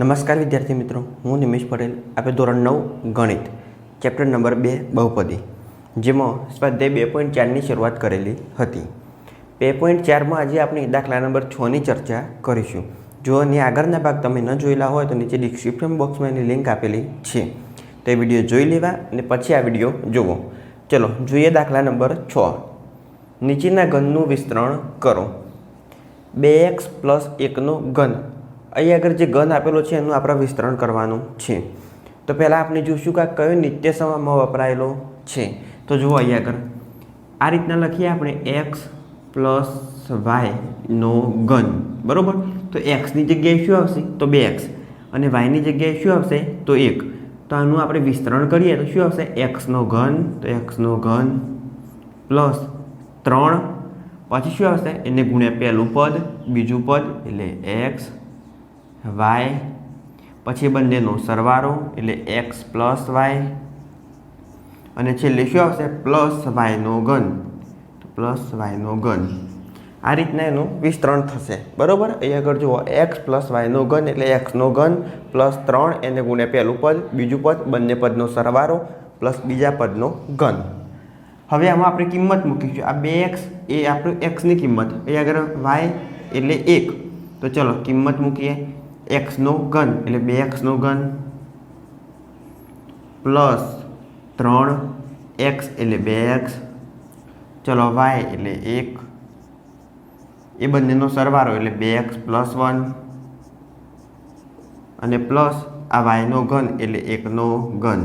નમસ્કાર વિદ્યાર્થી મિત્રો, હું નિમેશ પટેલ આપણે ધોરણ નવ, ગણિત, ચેપ્ટર નંબર બે, બહુપદી, જેમાં સ્વાધ્યાય બે પોઈન્ટ ચારની શરૂઆત કરેલી હતી. બે પોઈન્ટ ચારમાં આજે આપણે દાખલા નંબર છની ચર્ચા કરીશું. જો એની આગળના ભાગ તમે ન જોયેલા હોય તો નીચે ડિસ્ક્રિપ્શન બોક્સમાં એની લિંક આપેલી છે. તો એ વીડિયો જોઈ લેવા અને પછી આ વીડિયો જુઓ ચલો, જોઈએ દાખલા નંબર છ. નીચેના ઘનનું વિસ્તરણ કરો. બે એક્સ પ્લસ એકનો ઘન. અહીં આગળ જે ગન આપેલો છે એનું આપણે વિસ્તરણ કરવાનું છે. તો પહેલાં આપણે જોઈશું કે આ કયો નિત્ય સમયમાં વપરાયેલો છે. તો જુઓ અહીંયા આગળ. આ રીતના લખીએ આપણે એક્સ પ્લસ વાયનો ઘન, બરાબર? તો એક્સની જગ્યાએ શું આવશે? તો બે એક્સ અને વાયની જગ્યાએ શું આવશે? તો એક. તો આનું આપણે વિસ્તરણ કરીએ તો શું આવશે? એક્સનો ઘન, તો એક્સનો ઘન પ્લસ ત્રણ. પછી શું આવશે? એને ગુણ્યા પહેલું પદ, બીજું પદ એટલે એક્સ વાય, પછી બંનેનો સરવાળો એટલે એક્સ પ્લસ વાય. અને છેલ્લે શું આવશે? પ્લસ વાયનો ઘન. પ્લસ વાયનો ઘન. આ રીતના એનું વિસ્તરણ થશે. બરાબર? અહીં આગળ જુઓ. એક્સ પ્લસ વાયનો ઘન એટલે એક્સનો ઘન પ્લસ ત્રણ એને ગુણ્યા પહેલું પદ, બીજું પદ, બંને પદનો સરવાળો પ્લસ બીજા પદનો ઘન. હવે આમાં આપણે કિંમત મૂકીશું. આ બે એક્સ, એ આપણું એક્સની કિંમત. અહીં આગળ વાય એટલે એક. તો ચલો, કિંમત મૂકીએ. એક્સનો ઘન, એટલે બે એક્સનો ઘન પ્લસ ત્રણ એક્સ એટલે બે એક્સ ચલો વાય એટલે એક. એ બંનેનો સરવાળો એટલે બે એક્સ પ્લસ વન. અને પ્લસ આ વાયનો ઘન એટલે એકનો ઘન.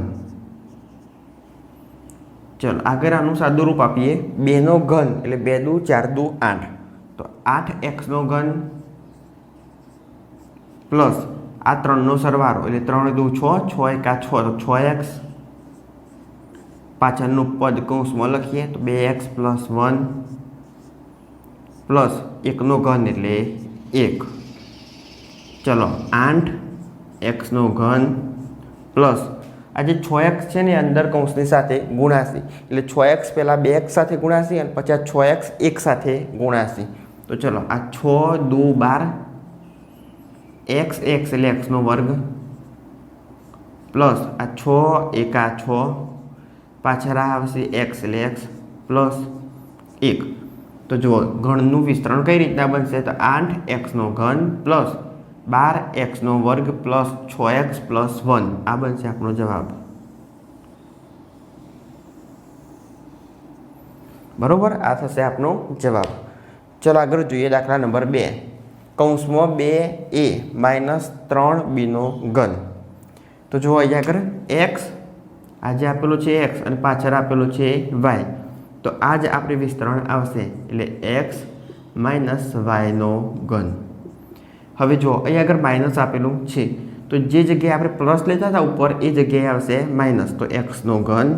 ચલો, આગળ આનું સાદું રૂપ આપીએ બેનો ઘન એટલે બે દુ ચાર દુ આઠ. તો આઠ એક્સનો ઘન પ્લસ આ ત્રણનો સરવાળો, એટલે ત્રણ દુ છ છ એક આ છ, તો છ એક્સ. પાછળનું પદ કૌંસમાં લખીએ તો બે એક્સ પ્લસ વન પ્લસ એકનો ઘન એટલે એક. ચલો, આઠ એક્સનો ઘન પ્લસ આ જે છ એક્સ છે ને અંદર કૌંસની સાથે ગુણાશી. એટલે છ એક્સ પહેલાં બે એક્સ સાથે ગુણાશી અને પછી આ છ એક્સ એક સાથે ગુણાશી. તો ચલો, આ છ દુ બાર એક્સ એક્સ એટલે એક્સનો વર્ગ. પ્લસ આ છ, એકા છ. પાછળ આ આવશે એક્સ એટલે એક્સ પ્લસ એક. તો જુઓ ઘણનું વિસ્તરણ કઈ રીતના બનશે? તો આઠ એક્સનો ઘન પ્લસ બાર એક્સનો વર્ગ પ્લસ છ એક્સ પ્લસ વન આ બનશે આપણો જવાબ. બરોબર? આ થશે આપણો જવાબ. ચલો આગળ જોઈએ દાખલા નંબર બે. કૌંસમાં બે એ માઇનસ ત્રણ બીનો ઘન. તો જુઓ અહીંયા આગળ એક્સ, આજે આપેલું છે એક્સ અને પાછળ આપેલું છે વાય. તો આ જ આપણે વિસ્તરણ આવશે એટલે એક્સ માઇનસ વાયનો ઘન. હવે જુઓ, અહીંયા આગળ માઇનસ આપેલું છે. તો જે જગ્યાએ આપણે પ્લસ લેતા હતા ઉપર, એ જગ્યાએ આવશે માઇનસ. તો એક્સનો ઘન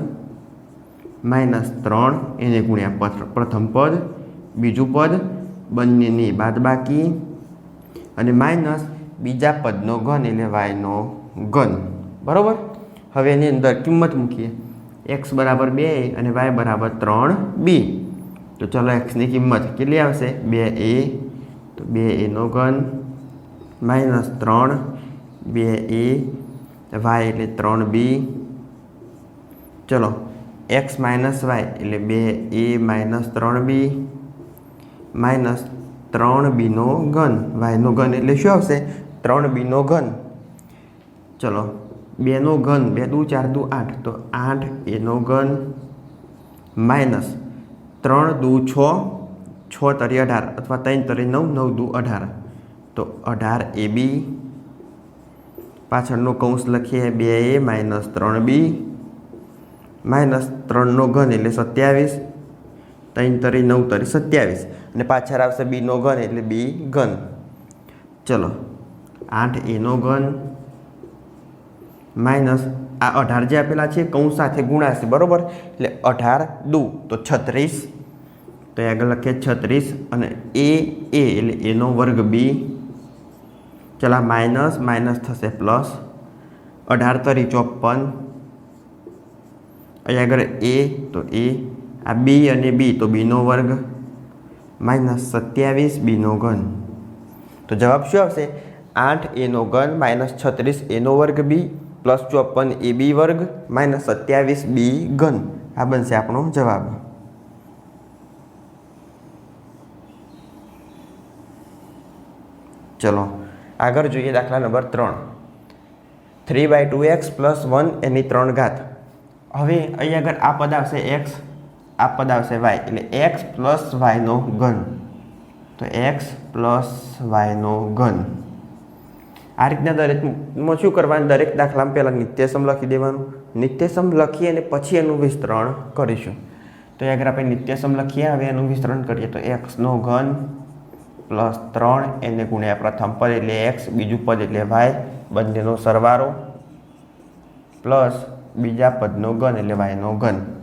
માઇનસ ત્રણ એને ગુણ્યા પ્રથમ પદ, બીજું પદ, બંનેની બાદબાકી અને માઇનસ બીજા પદનો ઘન એટલે વાયનો ઘન. બરાબર? હવે એની અંદર કિંમત મૂકીએ. એક્સ બરાબર બે અને વાય બરાબર ત્રણ બી તો ચલો એક્સની કિંમત કેટલી આવશે? બે એ તો બે એનો ઘન માઇનસ ત્રણ બે એ વાય એટલે ત્રણ બી ચલો એક્સ માઇનસ વાય એટલે બે એ માઇનસ ત્રણ બી માઇનસ ત્રણ બીનો ઘન. વાયનો ઘન એટલે શું આવશે? ત્રણ બીનો ઘન. ચલો, બેનો ઘન, બે દુ, ચાર દુ, આઠ. તો આઠ, એનો ઘન માઇનસ ત્રણ દુ, છ છ તરી અઢાર અથવા ત્રણ તરી નવ નવ દુ, અઢાર. તો અઢાર એ બી. પાછળનો કૌંસ લખીએ, બે એ માઇનસ ત્રણ બી. માઇનસ ત્રણનો ઘન એટલે સત્યાવીસ. ત્રણ તરી નવ તરી સત્યાવીસ. અને પાછળ આવશે બીનો ઘન એટલે બી ઘન. ચલો, આઠ એનો ઘન માઇનસ આ અઢાર જે આપેલા છે કૌંસ સાથે ગુણાશે, બરાબર? એટલે અઢાર દુ, તો છત્રીસ. તો એ આગળ લખીએ છત્રીસ અને એ એ એટલે એનો વર્ગ બી. ચલા માઇનસ માઇનસ થશે પ્લસ. અઢાર તરી ચોપન. અહીં આગળ એ, તો એ. આ બી અને બી, તો બીનો વર્ગ. માઇનસ સત્યાવીસ બીનો ઘન. તો જવાબ શું આવશે? આઠ એનો ઘન માઇનસ છત્રીસ એનો વર્ગ બી પ્લસ ચોપન એ બી વર્ગ માઇનસ સત્યાવીસ બી ઘન. આ બનશે આપણો જવાબ. ચલો, આગળ જોઈએ દાખલા નંબર ત્રણ. Three by two X plus one એની ત્રણ ઘાત. હવે અહીં આગળ આ પદ આવશે એક્સ. આ પદ આવશે વાય એટલે એક્સ પ્લસ વાયનો ઘન. તો એક્સ પ્લસ વાયનો ઘન. આ રીતના દરેકમાં શું કરવાનું? દરેક દાખલામાં પહેલાં નિત્યસમ લખી દેવાનું. નિત્યસમ લખી અને પછી એનું વિસ્તરણ કરીશું. તો અગર આપણે નિત્યસમ લખીએ, હવે એનું વિસ્તરણ કરીએ. તો એક્સનો ઘન પ્લસ ત્રણ એને ગુણ્યા પ્રથમ પદ એટલે એક્સ બીજું પદ એટલે વાય બંનેનો સરવારો પ્લસ બીજા પદનો ઘન એટલે વાયનો ઘન.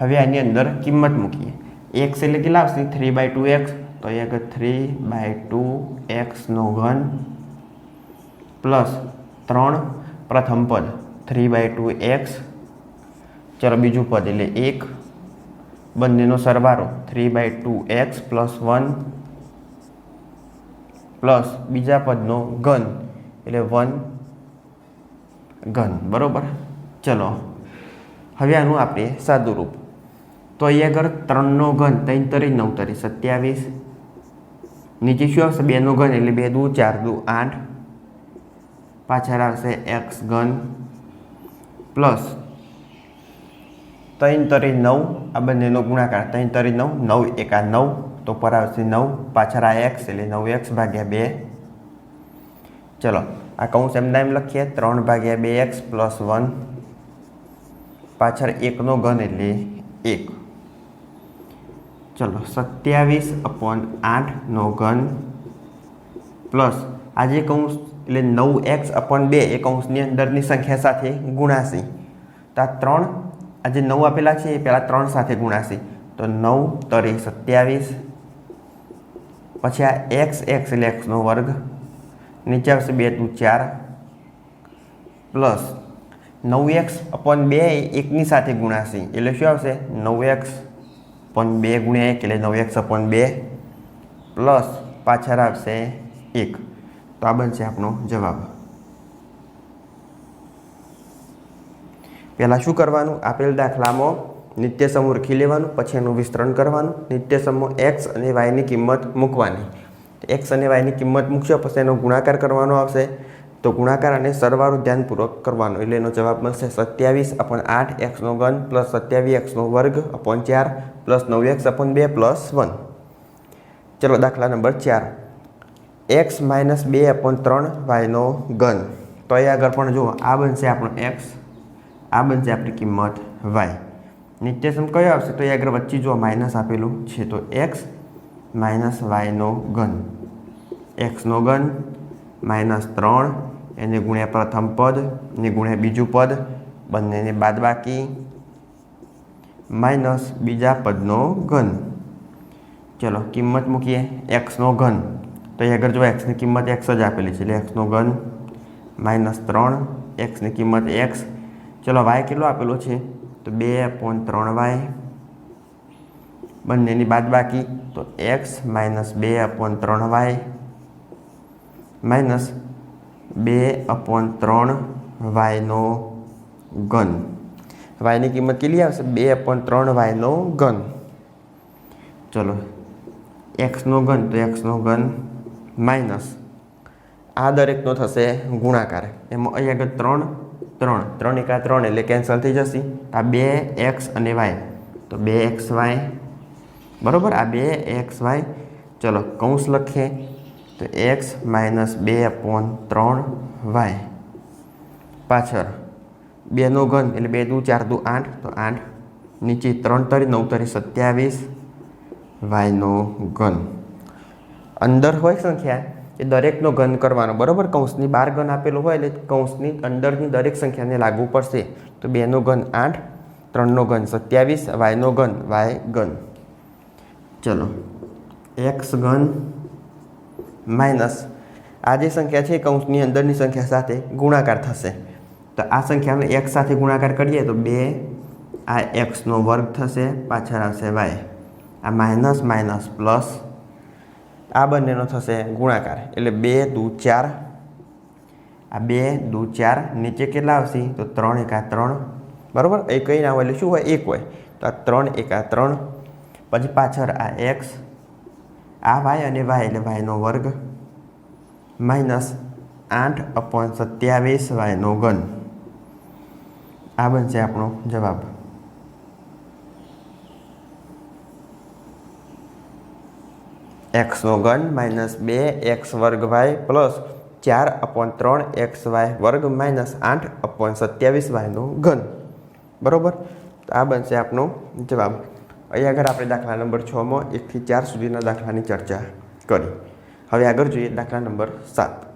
હવે આની અંદર કિંમત મૂકીએ. એક્સ એટલે કેટલા આવશે? થ્રી બાય ટુ એક્સ તો એક થ્રી બાય ટુ એક્સનો ઘન પ્લસ ત્રણ પ્રથમ પદ. થ્રી બાય ટુ એક્સ ચલો બીજું પદ એટલે એક. બંનેનો સરવારો three by two X plus one plus બીજા પદનો ઘન. એટલે વન ઘન. બરાબર? ચલો. હવે આનું આપણે સાદું રૂપ તો અહીંયા આગળ ત્રણનો ઘન, ત્રણ તરી, નવ તરી, સત્યાવીસ. નીચે શું આવશે? બેનો ઘન, એટલે બે દુ, ચાર દુ, આઠ. પાછળ આવશે એક્સ ઘન પ્લસ ત્રણ તરી, નવ. આ બંનેનો ગુણાકાર, ત્રણ તરી, નવ. નવ એકા નવ, તો પર આવશે નવ. પાછળ આ એક્સ, એટલે નવ એક્સ ભાગ્યા બે. ચલો, આ કૌંસ એમના એમ લખીએ. ત્રણ ભાગ્યા બે એક્સ પ્લસ વન. પાછળ એકનો ઘન, એટલે એક. ચલો, સત્યાવીસ અપોન આઠનો ઘન પ્લસ, આજે કૌંસ એટલે નવ એક્સ અપોન બે એ કૌંસની અંદરની સંખ્યા સાથે ગુણાશી. તો આ ત્રણ, આજે નવ આપેલા છે, એ પહેલાં ત્રણ સાથે ગુણાશી. તો નવ તરી સત્યાવીસ, પછી આ એક્સ એક્સ એટલે એક્સનો વર્ગ, નીચે આવશે બે ટુ ચાર, પ્લસ નવ એક્સ અપોન બે એકની સાથે ગુણાશી. એટલે શું આવશે? નવ એક્સ અપોન બે ગુણ્યા એક એટલે નવ એક્સ અપોન બે પ્લસ પાછળ આવશે એક. તો આ બનશે આપણો જવાબ. પહેલાં શું કરવાનું? આપેલ દાખલામાં નિત્ય સમૂહ લખી લેવાનું, પછી એનું વિસ્તરણ કરવાનું. નિત્ય સમૂહ એક્સ અને વાયની કિંમત મૂકવાની. એક્સ અને વાયની કિંમત મૂકશો, પછી એનો ગુણાકાર કરવાનો આવશે. તો ગુણાકાર અને સરવાળો ધ્યાનપૂર્વક કરવાનો. એટલે એનો જવાબ મળશે સત્યાવીસ અપોન આઠ એક્સનો ઘન પ્લસ સત્યાવીસ એક્સનો વર્ગ અપોન ચાર પ્લસ નવ એક્સ અપોન બે પ્લસ વન. ચલો દાખલા નંબર ચાર. એક્સ માઇનસ બે અપોન ત્રણ વાયનો ઘન. તો એ આગળ પણ જુઓ, આ બનશે આપણો એક્સ, આ બનશે આપણી કિંમત વાય. નિત્યસમ કયો આવશે? તો એ આગળ વચ્ચે જો માઇનસ આપેલું છે. તો એક્સ માઇનસ વાયનો ઘન. એક્સનો ઘન માઇનસ ત્રણ એને ગુણ્યા પ્રથમ પદ, ને ગુણ્યા બીજું પદ, બંનેને બાદ બાકી માઇનસ બીજા પદનો ઘન. ચલો, કિંમત મૂકીએ. એક્સનો ઘન. તો એ આગળ જો એક્સની કિંમત એક્સ જ આપેલી છે, એટલે એક્સનો ઘન માઇનસ ત્રણ એક્સની કિંમત એક્સ ચલો વાય કેટલો આપેલો છે? તો બે પોઈન્ટ ત્રણ વાય બંનેની બાદ બાકી તો એક્સ માઇનસ બે અપોન ત્રણ વાય માઇનસ બે અપોન ત્રણ વાયનો ઘન. વાયની કિંમત કેટલી આવશે? બે અપોન ત્રણ વાયનો ઘન. ચલો, એક્સનો ઘન તો એક્સનો ઘન માઇનસ. આ દરેકનો થશે ગુણાકાર. એમાં અહીં આગળ ત્રણ ત્રણ. ત્રણ એકા ત્રણ એટલે કેન્સલ થઈ જશે. આ બે એક્સ અને વાય. તો બે એક્સ વાય. બરાબર? આ બે એક્સ વાય. ચલો, કૌંસ લખીએ. તો એક્સ માઇનસ બે અપોન ત્રણ વાય પાછળ બેનો ઘન એટલે બે દુ ચાર દુ આઠ, તો આઠ નીચે ત્રણ તરી નવ તરી સત્યાવીસ વાયનો ઘન. અંદર હોય સંખ્યા એ દરેકનો ઘન કરવાનો. બરાબર? કૌંસની બાર ઘન આપેલો હોય એટલે કૌંસની અંદરની દરેક સંખ્યાને લાગુ પડશે. તો બેનો ઘન આઠ, ત્રણનો ઘન સત્યાવીસ વાયનો ઘન વાય ઘન. ચલો. એક્સ ઘન માઇનસ. આ જે સંખ્યા છે કૌંસની અંદરની સંખ્યા સાથે ગુણાકાર થશે. તો આ સંખ્યાનો એક્સ સાથે ગુણાકાર કરીએ તો બે, આ એક્સનો વર્ગ થશે, પાછળ આવશે વાય. આ માઇનસ માઇનસ પ્લસ, આ બંનેનો થશે ગુણાકાર. એટલે બે, દુ, ચાર. આ બે, દુ, ચાર નીચે કેટલા આવશે? તો ત્રણ એકા ત્રણ. બરાબર? એ કંઈ ના હોય એટલે શું હોય? એક હોય. તો આ ત્રણ એકા ત્રણ. પછી પાછળ આ એક્સ આ વાય અને વાય એટલે વાયનો વર્ગ માઇનસ આઠ અપોન સત્યાવીસ વાયનો ઘન. આ બનશે આપણો જવાબ. એક્સનો ઘન માઇનસ બે એક્સ વર્ગ વાય પ્લસ ચાર અપોન ત્રણ એક્સ વાય વર્ગ માઇનસ આઠ અપોન સત્યાવીસ વાયનો ઘન. બરાબર? તો આ બનશે આપણો જવાબ. અહીં આગળ આપણે દાખલા નંબર છમાં એકથી ચાર સુધીના દાખલાની ચર્ચા કરી. હવે આગળ જોઈએ દાખલા નંબર સાત.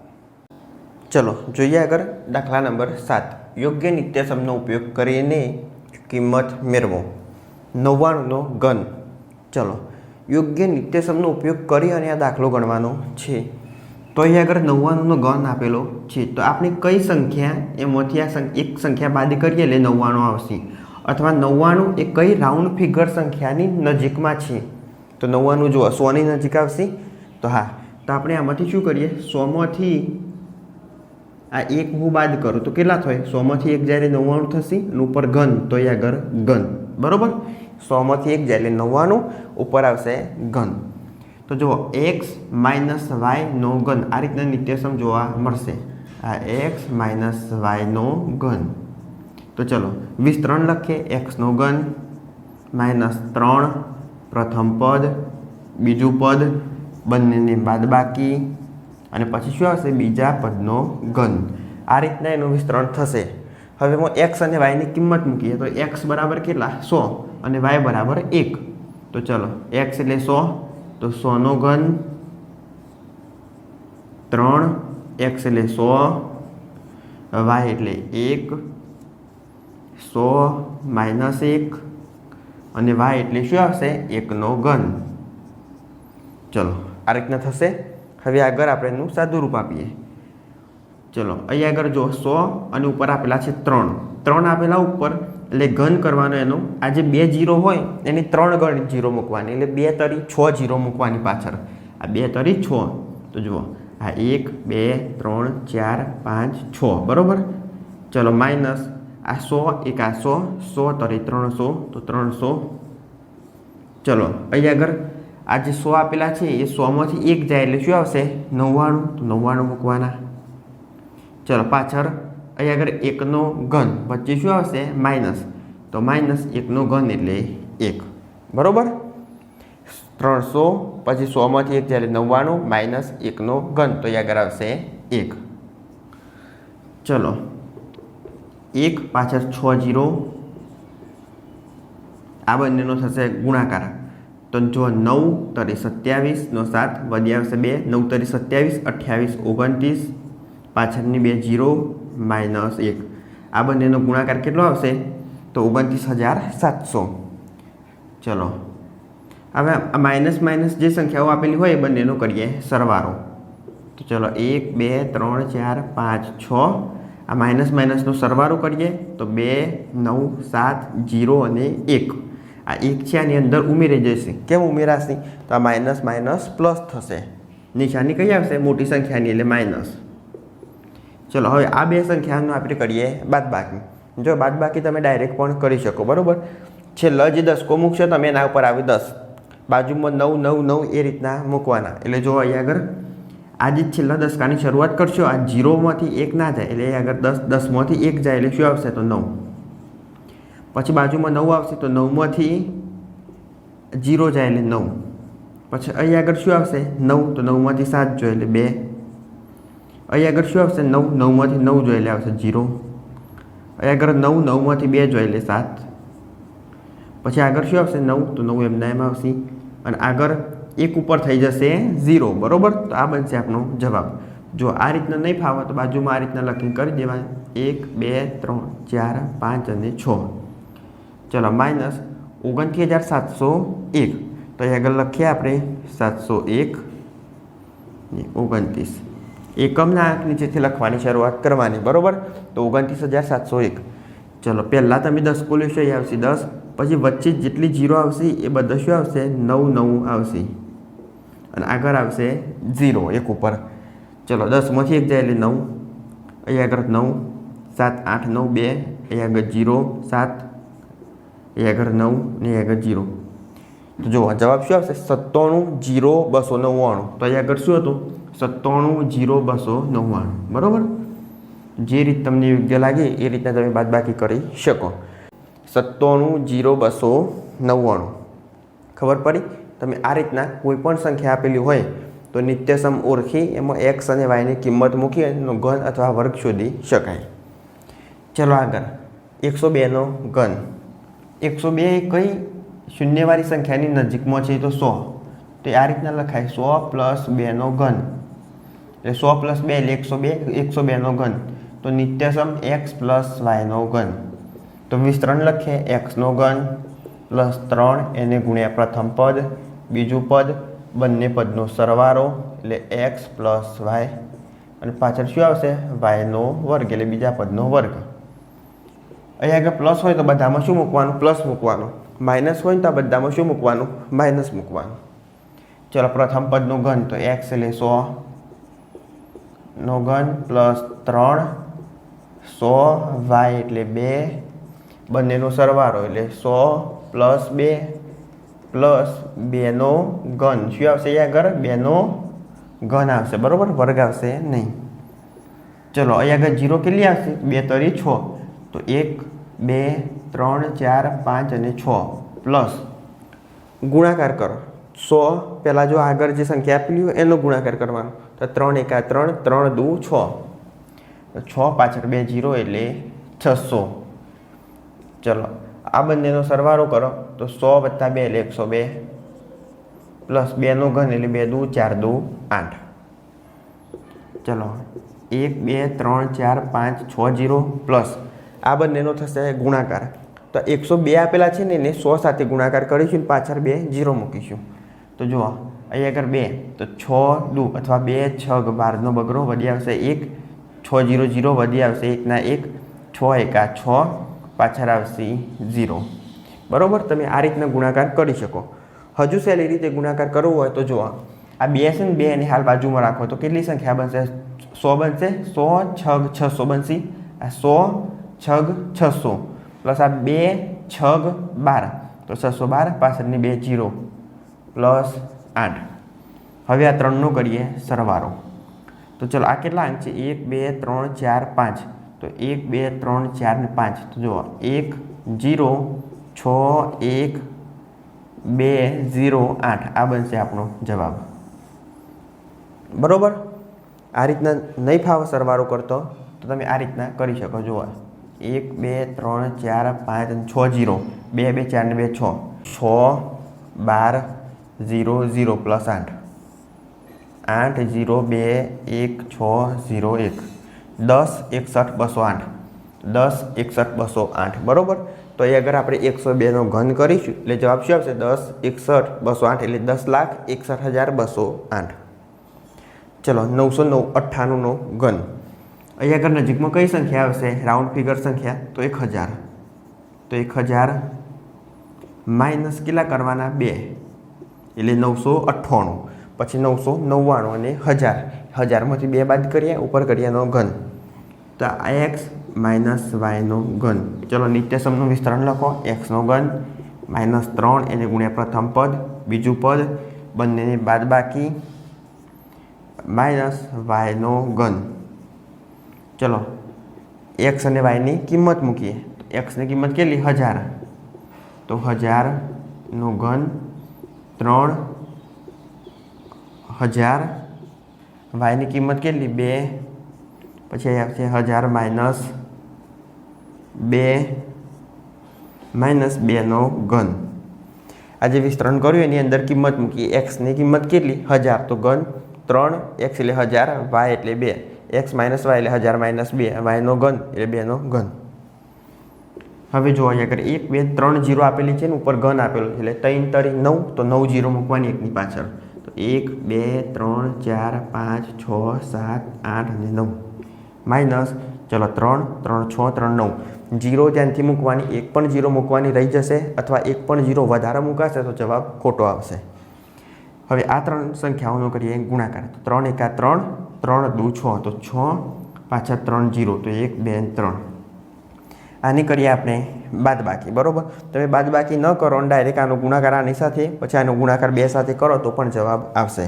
ચલો, જોઈએ આગળ દાખલા નંબર સાત. યોગ્ય નિત્યસમનો ઉપયોગ કરીને કિંમત મેળવો. નવ્વાણુંનો ઘન. ચલો, યોગ્ય નિત્યસમનો ઉપયોગ કરી અને આ દાખલો ગણવાનો છે. તો અહીં આગળ નવ્વાણુંનો ઘન આપેલો છે. તો આપણે કઈ સંખ્યા, એમાંથી આ એક સંખ્યા બાદ કરીએ એટલે નવ્વાણું આવશે. અથવા નવ્વાણું એ કઈ રાઉન્ડ ફિગર સંખ્યાની નજીકમાં છે? તો નવ્વાણું જુઓ, સોની નજીક આવશે? તો હા, તો આપણે આમાંથી શું કરીએ? સોમાંથી આ એક હું બાદ કરું, તો કેટલા થાય? સોમાંથી એક જ્યારે નવ્વાણું થશે, અને ઉપર ઘન, તો એ આગળ ઘન. બરાબર? સોમાંથી એક જાય નવ્વાણું, ઉપર આવશે ઘન. તો જુઓ એક્સ માઇનસ વાયનો ઘન. આ રીતના નિત્યસમ જોવા મળશે. આ એક્સ માઇનસ વાયનો ઘન. તો ચલો, વીસ ત્રણ લખીએ. એક્સનો ઘન માઇનસ ત્રણ, પ્રથમ પદ, બીજું પદ, બંનેની બાદબાકી અને પછી શું આવશે? બીજા પદનો ઘન. આ રીતના એનું વિસ્તરણ થશે. હવે હું એક્સ અને વાયની કિંમત મૂકીએ. તો એક્સ બરાબર કેટલા? સો. અને વાય બરાબર એક. તો ચલો એક્સ એટલે સો. તો સોનો ઘન ત્રણ. એક્સ એટલે સો. વાય એટલે એક. સો માઇનસ એક અને વાય એટલે શું આવશે? એકનો ઘન. ચલો, આ રીતના થશે. હવે આગળ આપણે એનું સાદું રૂપ આપીએ. ચલો, અહીં આગળ જો સો અને ઉપર આપેલા છે ત્રણ. ત્રણ આપેલા ઉપર, એટલે ઘન કરવાનો એનો આ જે બે જીરો હોય, એની ત્રણ ગણ જીરો મૂકવાની, એટલે બે તરી છ જીરો મૂકવાની પાછળ. આ બે તરી છ. તો જુઓ, આ એક, બે, ત્રણ, ચાર, પાંચ, છ. બરાબર? ચલો માઇનસ આ સો, એક આ સો સો, તરી ત્રણસો તો ત્રણસો ચલો, અહીં આગળ. આ જે સો આપેલા છે, એ સોમાંથી એક જાય એટલે શું આવશે? નવ્વાણું. તો નવ્વાણું મૂકવાના. ચલો, પાછળ. અહીં આગળ એકનો ઘન. વચ્ચે શું આવશે? માઇનસ. તો માઇનસ એકનો ઘન એટલે એક. બરાબર? ત્રણસો, પછી સોમાંથી એક જ્યારે નવ્વાણું, માઇનસ એકનો ઘન. તો અહીં આગળ આવશે એક. ચલો. એક, પાછળ છ જીરો. આ બંનેનો થશે ગુણાકાર. તો જો નવ, તરી સત્યાવીસનો સાત વધી આવશે બે. નવ, તરી સત્યાવીસ, અઠ્યાવીસ, ઓગણત્રીસ. પાછળની બે જીરો, માઇનસ એક. આ બંનેનો ગુણાકાર કેટલો આવશે? તો ઓગણત્રીસ હજાર સાતસો. ચલો. હવે આ માઇનસ માઇનસ જે સંખ્યાઓ આપેલી હોય એ બંનેનો કરીએ સરવારો. તો ચલો એક, બે, ત્રણ, ચાર, પાંચ, છ. આ માઇનસ માઇનસનો સરવાળો કરીએ તો બે, નવ, સાત, જીરો અને એક. આ એક છે, આની અંદર ઉમેરી જશે. કેમ ઉમેરાશે? તો આ માઇનસ માઇનસ પ્લસ થશે. નિશાની કઈ આવશે? મોટી સંખ્યાની, એટલે માઇનસ ચલો, હવે આ બે સંખ્યાનું આપણે કરીએ બાદબાકી. જો બાદબાકી તમે ડાયરેક્ટ પણ કરી શકો, બરાબર? છેલ્લો જે દસકો મૂકશો, તમે એના ઉપર આવી દસ. બાજુમાં નવ નવ નવ એ રીતના મૂકવાના. એટલે જો અહીંયા આગળ આજે છેલ્લા દસકાની શરૂઆત કરશો. આ જીરોમાંથી એક ના જાય, એટલે આગળ દસ, દસમાંથી એક જાય, એટલે શું આવશે? તો નવ. પછી બાજુમાં નવ આવશે, તો નવમાંથી જીરો જાય, એટલે નવ. પછી અહીં આગળ શું આવશે? નવ, તો નવમાંથી સાત જોઈએ, એટલે બે. અહીં આગળ શું આવશે? નવ, નવમાંથી નવ જોઈએ, એટલે આવશે જીરો. અહીં આગળ નવ, નવમાંથી બે જોઈએ, એટલે સાત. પછી આગળ શું આવશે? નવ, તો નવ એમના એમ આવશે. અને આગળ એક ઉપર થઈ જશે ઝીરો. બરાબર? તો આ બનશે આપણો જવાબ. જો આ રીતના નહીં ફાવે તો બાજુમાં આ રીતના લખીને કરી દેવાય. એક, બે, ત્રણ, ચાર, પાંચ અને છ. ચલો, માઇનસ ઓગણત્રીસ હજાર સાતસો એક. તો અહીં આગળ લખીએ આપણે સાતસો એક ને ઓગણત્રીસ. એકમના આંક નીચેથી લખવાની શરૂઆત કરવાની. બરાબર? તો ઓગણત્રીસ હજાર સાતસો એક. ચલો, પહેલાં તમે દસ બોલ્યો છે એ આવશે દસ. પછી વચ્ચે જેટલી જીરો આવશે, એ બધા શું આવશે? નવ નવ આવશે. અને આગળ આવશે ઝીરો એક ઉપર. ચલો, દસમાંથી એક જાય એટલે નવ. અહીંયા આગળ નવ, સાત, આઠ, નવ, બે. અહીંયા આગળ જીરો સાત. અહીંયા આગળ નવ ને અહીંયા આગળ જીરો તો જો જવાબ શું આવશે? સત્તાણું જીરો બસો નવ્વાણું. તો અહીંયા આગળ શું હતું? સત્તાણું જીરો બસો નવ્વાણું. બરાબર? જે રીત તમને યોગ્ય લાગે, એ રીતના તમે બાદબાકી કરી શકો. સત્તાણું જીરો બસો નવ્વાણું. ખબર પડી? તમે આ રીતના કોઈપણ સંખ્યા આપેલી હોય તો નિત્યસમ ઓળખી એમાં એક્સ અને વાયની કિંમત મૂકી એનો ઘન અથવા વર્ગ શોધી શકાય. ચલો આગળ. એકસો બેનો ઘન. એકસો બે કઈ શૂન્યવાળી સંખ્યાની નજીકમાં છે તો સો. તો આ રીતના લખાય સો પ્લસ બેનો ઘન. એટલે સો પ્લસ બે એટલે એકસો બે, એકસો બેનો ઘન. તો નિત્યસમ એક્સ પ્લસ વાયનો ઘન. તો વિસ્તરણ લખીએ. એક્સનો ઘન પ્લસ ત્રણ એને ગુણ્યા પ્રથમ પદ. બીજું પદ બંને પદનો સરવારો એટલે એક્સ પ્લસ વાય અને પાછળ શું આવશે? વાયનો વર્ગ એટલે બીજા પદનો વર્ગ. અહીંયા આગળ પ્લસ હોય તો બધામાં શું મૂકવાનું? પ્લસ મૂકવાનું. માઇનસ હોય ને તો બધામાં શું મૂકવાનું? માઇનસ મૂકવાનું. ચલો પ્રથમ પદનું ઘન તો એક્સ એટલે સો. નો ઘન પ્લસ ત્રણ. સો વાય એટલે બે. બંનેનો સરવાળો એટલે સો પ્લસ બે પ્લસ બેનો ઘન. શું આવશે અહીંયા આગળ? બેનો ઘન આવશે. બરાબર? વર્ગ આવશે નહીં. ચલો, અહીંયા આગળ જીરો કેટલી આવશે? બે તરી છ. તો એક, બે, ત્રણ, ચાર, પાંચ અને છ પ્લસ. ગુણાકાર કરો. સો પહેલાં જો આગળ જે સંખ્યા આપેલી હોય એનો ગુણાકાર કરવાનો. તો ત્રણ એકા ત્રણ ત્રણ દુ છ. છ પાછળ બે જીરો એટલે છસો. ચલો, આ બંનેનો સરવાળો કરો. તો સો વત્તા બે એટલે એકસો બે, પ્લસ બેનો ઘન એટલે બે દુ, ચાર દુ, આઠ. ચલો, એક, બે, ત્રણ, ચાર, પાંચ, છ, જીરો, પ્લસ. આ બંનેનો થશે ગુણાકાર. તો એકસો બે આપેલા છે ને, એને સો સાથે ગુણાકાર કરીશું ને પાછળ બે જીરો મૂકીશું. તો જુઓ અહીં આગળ બે, તો છ દુ અથવા બે, છ બારનો બગડો વધી આવશે એક, છ જીરો જીરો વધી આવશે એકના એક, છ એકા છ પાછળ આવશે ઝીરો. બરાબર? તમે આ રીતના ગુણાકાર કરી શકો. હજુ સહેલી રીતે ગુણાકાર કરવો હોય તો જુઓ. આ બે છે ને, બે એની હાલ બાજુમાં રાખો તો કેટલી સંખ્યા બનશે? સો બનશે? સો, છગ, છસો બનશે. આ સો, છગ, છસો. પ્લસ આ બે, છગ, બાર. તો છસો બાર, પાછળની બે જીરો પ્લસ આઠ. હવે આ ત્રણનો કરીએ સરવારો તો ચલો, આ કેટલા અંક છે? એક, બે, ત્રણ, ચાર, પાંચ. તો એક, બે, ત્રણ, ચાર ને પાંચ. તો જુઓ, એક, જીરો, છ, એક, બે ઝીરો આઠ. આ બનશે આપણો જવાબ. બરોબર? આ રીતના નહીં ફાવે સરવારો કરતો, તો તમે આ રીતના કરી શકો. જુઓ, એક, બે, ત્રણ, ચાર, પાંચ અને છ, જીરો. બે બે, ચાર ને બે, છ. છ, બાર ઝીરો ઝીરો પ્લસ આઠ. આઠ ઝીરો બે, એક, છ ઝીરો એક. દસ, એકસઠ, બસો આઠ. દસ, એકસઠ, બસો આઠ. બરાબર? તો એ અગર આપણે એકસો બેનો ઘન કરીશું, એટલે જવાબ શું આવશે? દસ, એકસઠ, બસો આઠ, એટલે દસ લાખ એકસઠ હજાર બસો આઠ. ચલો, નવસો નવ અઠ્ઠાણુંનો ઘન. અહીં આગળ નજીકમાં કઈ સંખ્યા આવશે? રાઉન્ડ ફિગર સંખ્યા, તો એક હજાર. તો એક હજાર માઇનસ કેટલા કરવાના? બે. એટલે નવસો અઠ્ઠાણું. પછી નવસો નવ્વાણું અને હજાર. હજારમાંથી બે બાદ કરીએ, ઉપર કરીએ એનો ઘન. તો આ એક્સ માઇનસ વાયનો ઘન. ચલો નિત્યસમનું વિસ્તરણ લખો. એક્સનો ઘન માઇનસ ત્રણ એને ગુણ્યા પ્રથમ પદ. બીજું પદ બંનેની બાદ બાકી માઇનસ વાયનો ઘન. ચલો એક્સ અને વાયની કિંમત મૂકીએ. એક્સની કિંમત કેટલી? હજાર. તો હજારનો ઘન ત્રણ હજાર વાયની કિંમત કેટલી? બે. પછી આવશે હજાર માઇનસ બે. માઇનસ બેનો ઘન. આ જે વિસ્તરણ કર્યું, એની અંદર કિંમત મૂકી એક્સની કિંમત કેટલી? હજાર. તો ઘન ત્રણ. એક્સ એટલે હજાર વાય એટલે બે. એક્સ માઇનસ વાય એટલે હજાર માઇનસ બે. વાયનો ઘન એટલે બેનો ઘન. હવે જો અહીંયા આગળ એક, બે, ત્રણ, જીરો આપેલી છે ને, ઉપર ઘન આપેલો છે. એટલે ત્રણ, તરી નવ, તો નવ, જીરો મૂકવાની એકની પાછળ. એક, બે, ત્રણ, ચાર, પાંચ, છ, સાત, આઠ અને નવ. માઇનસ, ચલો ત્રણ ત્રણ, છ, ત્રણ, નવ. જીરો ત્યાંથી મૂકવાની, એક પણ જીરો મૂકવાની રહી જશે અથવા એક પણ જીરો વધારે મૂકાશે તો જવાબ ખોટો આવશે. હવે આ ત્રણ સંખ્યાઓનો કરીએ ગુણાકાર. તો ત્રણ એકા ત્રણ ત્રણ દુ છ. તો છ, પાછા ત્રણ, જીરો. તો એક, બે, ત્રણ. આની કરીએ આપણે બાદબાકી, બરોબર? તમે બાદબાકી ન કરો ડાયરેક્ટ આનો ગુણાકાર આની સાથે, પછી આનો ગુણાકાર બે સાથે કરો તો પણ જવાબ આવશે.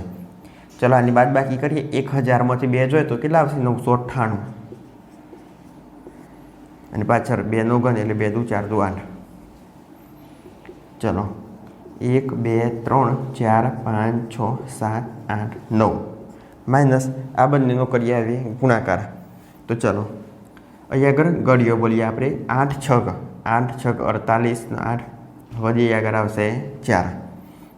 ચલો, આની બાદબાકી કરીએ. એક હજારમાંથી બે જોઈએ તો કેટલા આવશે? નવસો અઠ્ઠાણું. અને પાછળ બેનો ગણ એટલે બે દુ ચાર દુ આઠ. ચલો, એક, બે, ત્રણ, ચાર, પાંચ, છ, સાત, આઠ, નવ. માઇનસ આ બંનેનો કરીએ આવીએ ગુણાકાર. તો ચલો અહીંયા આગળ ગળીઓ બોલીએ આપણે. આઠ છગ આઠ છગ અડતાલીસ, આઠ વધી આગળ આવશે ચાર.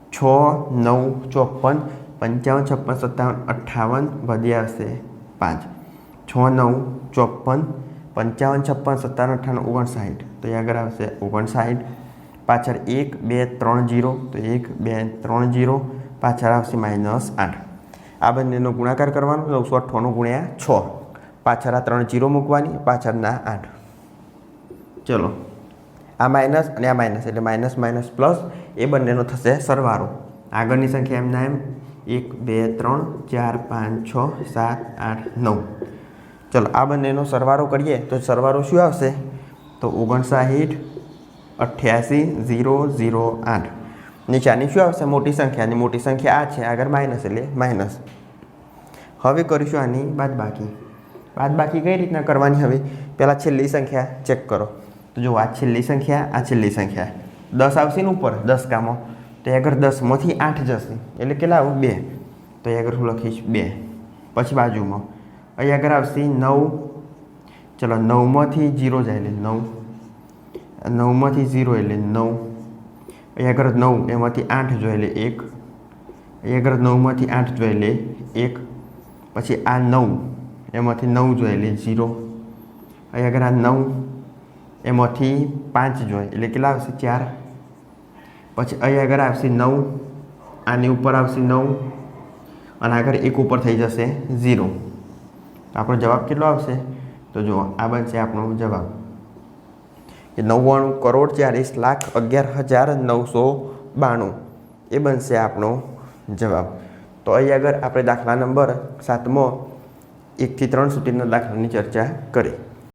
છ, નવ, ચોપન, પંચાવન, છપ્પન, સત્તાવન, અઠ્ઠાવન વધી આવશે પાંચ. છ, નવ, ચોપન, પંચાવન, છપ્પન, સત્તાવન અઠ્ઠાણું ઓગણસાઠ. તો એ આગળ આવશે ઓગણસાઠ. પાછળ એક, બે, ત્રણ, જીરો. તો એક, બે, ત્રણ, જીરો. પાછળ આવશે માઇનસ આઠ. આ બંનેનો ગુણાકાર કરવાનો, નવસો અઠ્ઠાણું ગુણ્યા છ. પાછળ આ ત્રણ જીરો મૂકવાની, પાછળના આઠ. ચલો. આ માઇનસ અને આ માઇનસ, એટલે માઇનસ માઇનસ પ્લસ એ બંનેનો થશે સરવાળો. આગળની સંખ્યા એમના એમ? એક, બે, ત્રણ, ચાર, પાંચ, છ, સાત, આઠ, નવ. ચલો, આ બંનેનો સરવાળો કરીએ તો સરવાળો શું આવશે? તો ઓગણસાઠ અઠ્યાસી, ઝીરો ઝીરો, આઠ. નીચાની શું આવશે? મોટી સંખ્યા, અને મોટી સંખ્યા આ છે, આગળ માઇનસ એટલે માઇનસ. હવે કરીશું આની બાદબાકી. બાદબાકી કઈ રીતના કરવાની હવે? પહેલાં છેલ્લી સંખ્યા ચેક કરો. તો જો આ છેલ્લી સંખ્યા, આ છેલ્લી સંખ્યા. દસ આવશે ને ઉપર, દસ કામો તો એ આગળ દસમાંથી આઠ જશે, એટલે કેટલા આવું? બે. તો એ આગળ હું લખીશ બે. પછી બાજુમાં. અહીં આગળ આવશે નવ. ચલો નવમાંથી જીરો જાય એટલે નવ. નવમાંથી ઝીરો એટલે નવ. અહીં આગળ નવ, એમાંથી આઠ જોઈએ એટલે એક. અહીં આગળ નવમાંથી આઠ જોઈએ એટલે એક. પછી આ નવ. એમાંથી નવ જોઈએ એટલે ઝીરો. અહીં આગળ આ નવ, એમાંથી પાંચ જોઈએ એટલે કેટલા આવશે? ચાર. પછી અહીં આગળ આવશે નવ, આની ઉપર આવશે નવ, અને આગળ એક ઉપર થઈ જશે ઝીરો. આપણો જવાબ કેટલો આવશે? તો જુઓ, આ બનશે આપણો જવાબ. કે નવ્વાણું કરોડ ચાલીસ લાખ અગિયાર હજાર નવસો બાણું. એ બનશે આપણો જવાબ. તો અહીં આગળ આપણે દાખલા નંબર સાતમો એકથી ત્રણ સુધીના દાખલાની ચર્ચા કરી.